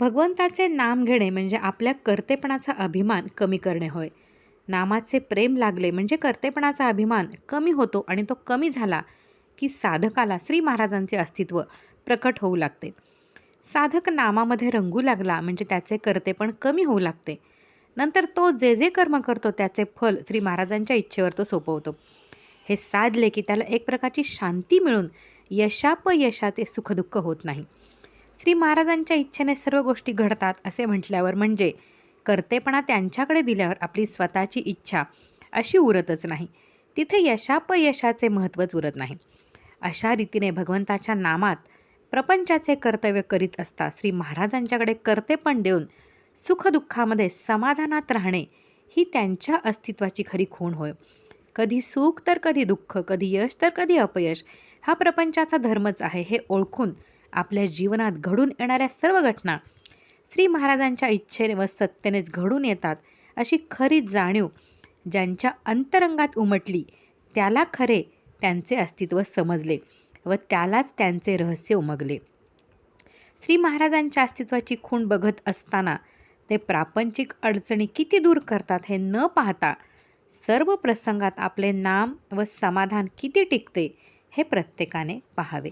भगवंताचे नाम घेणे म्हणजे आपल्या कर्तेपणाचा अभिमान कमी करणे होय. नामाचे प्रेम लागले म्हणजे कर्तेपणाचा अभिमान कमी होतो आणि तो कमी झाला की साधकाला श्री महाराजांचे अस्तित्व प्रकट होऊ लागते. साधक नामामध्ये रंगू लागला म्हणजे त्याचे कर्तेपण कमी होऊ लागते. नंतर तो जे जे कर्म करतो त्याचे फल श्री महाराजांच्या इच्छेवर तो सोपवतो. हे साधले की त्याला एक प्रकारची शांती मिळून यशापयशाचे सुखदुःख होत नाही. श्री महाराजांच्या इच्छेने सर्व गोष्टी घडतात असे म्हटल्यावर म्हणजे कर्तेपणा त्यांच्याकडे दिल्यावर आपली स्वतःची इच्छा अशी उरतच नाही. तिथे यशापयशाचे महत्त्वच उरत नाही. अशा रीतीने भगवंताच्या नामात प्रपंचाचे कर्तव्य करीत असता श्री महाराजांच्याकडे कर्तेपण देऊन सुखदुःखामध्ये समाधानात राहणे ही त्यांच्या अस्तित्वाची खरी खूण होय. कधी सुख तर कधी दुःख कधी यश तर कधी अपयश हा प्रपंचाचा धर्मच आहे हे ओळखून आपल्या जीवनात घडून येणाऱ्या सर्व घटना श्री महाराजांच्या इच्छेने व सत्तेनेच घडून येतात अशी खरी जाणीव ज्यांच्या अंतरंगात उमटली त्याला खरे त्यांचे अस्तित्व समजले व त्यालाच त्यांचे रहस्य उमगले. श्री महाराजांच्या अस्तित्वाची खूण बघत असताना ते प्रापंचिक अडचणी किती दूर करतात हे न पाहता सर्व प्रसंगात आपले नाम व समाधान किती टिकते हे प्रत्येकाने पाहावे.